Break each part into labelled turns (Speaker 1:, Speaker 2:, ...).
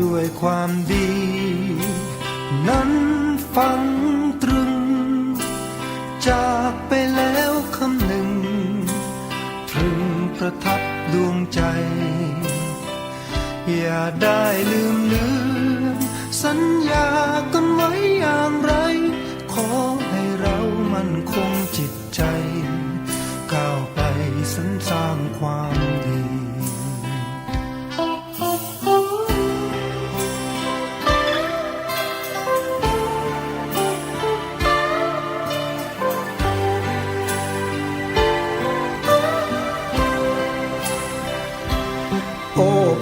Speaker 1: ด้วยความดี นั้นฟังตรึง จากไปแล้วคำหนึ่งตรึงประทับดวงใจ อย่าได้ลืมเลือนสัญญากันไว้อย่างไร ขอให้เรามันคงจิตใจ ก้าวไปสรรสร้างความดี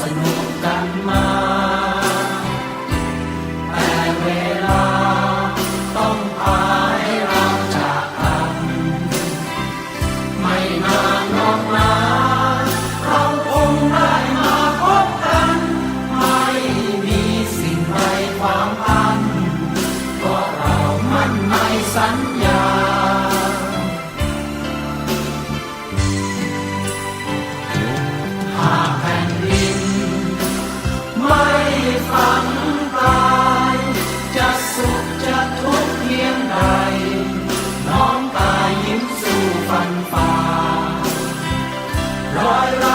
Speaker 2: Sunday. my life.